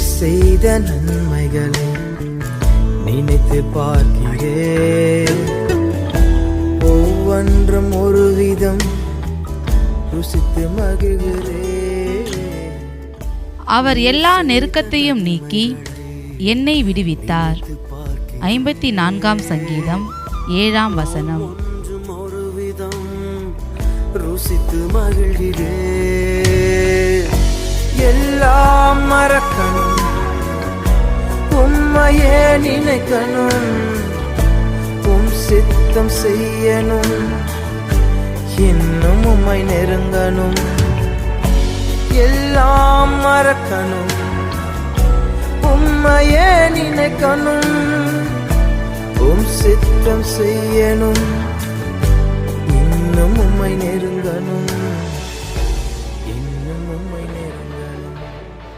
செய்த நன்மைகளை நினைத்து பார்க்கிறேன் ஒவ்வொன்றும் ஒரு விதம் ருசித்து மகிழ்கிறேன் அவர் எல்லா நெருக்கத்தையும் நீக்கி என்னை விடுவித்தார். ஐம்பத்தி நான்காம் சங்கீதம் ஏழாம் வசனம். ஒன்றும் ஒரு விதம் ருசித்து மகிழ்கிறேன் உம்மையே நினைக்கணும். உம் சித்தம் செய்யணும். இன்னும் உம்மை நெருங்கணும். எல்லாம் மறக்கணும். உம்மையே நினைக்கணும். உம் சித்தம் செய்யணும். இன்னும் உம்மை நெருங்கணும்.